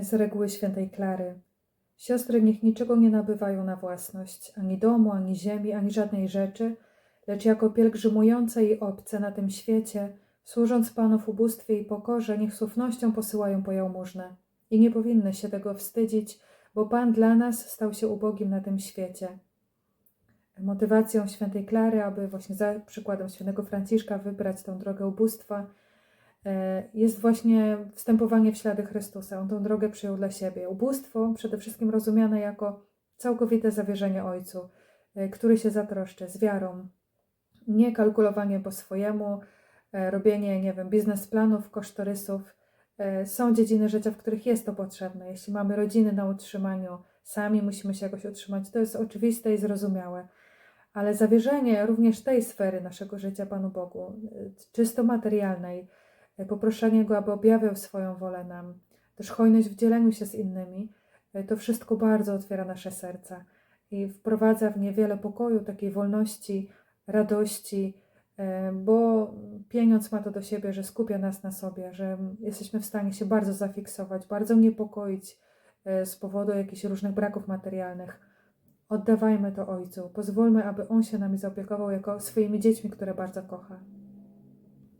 z reguły świętej Klary. Siostry niech niczego nie nabywają na własność, ani domu, ani ziemi, ani żadnej rzeczy, lecz jako pielgrzymujące i obce na tym świecie, służąc Panu w ubóstwie i pokorze, niech z ufnością posyłają po jałmużnę. I nie powinny się tego wstydzić, bo Pan dla nas stał się ubogim na tym świecie. Motywacją świętej Klary, aby właśnie za przykładem świętego Franciszka wybrać tą drogę ubóstwa, jest właśnie wstępowanie w ślady Chrystusa. On tą drogę przyjął dla siebie. Ubóstwo przede wszystkim rozumiane jako całkowite zawierzenie Ojcu, e, który się zatroszczy z wiarą. Nie kalkulowanie po swojemu, e, robienie, nie wiem, biznesplanów, kosztorysów. E, Są dziedziny życia, w których jest to potrzebne. Jeśli mamy rodziny na utrzymaniu, sami musimy się jakoś utrzymać, to jest oczywiste i zrozumiałe. Ale zawierzenie również tej sfery naszego życia Panu Bogu, e, czysto materialnej, e, poproszenie Go, aby objawiał swoją wolę nam, też hojność w dzieleniu się z innymi, e, to wszystko bardzo otwiera nasze serca i wprowadza w nie wiele pokoju, takiej wolności, radości, e, bo pieniądz ma to do siebie, że skupia nas na sobie, że jesteśmy w stanie się bardzo zafiksować, bardzo niepokoić e, z powodu jakichś różnych braków materialnych. Oddawajmy to Ojcu, pozwólmy, aby On się nami zaopiekował jako swoimi dziećmi, które bardzo kocha.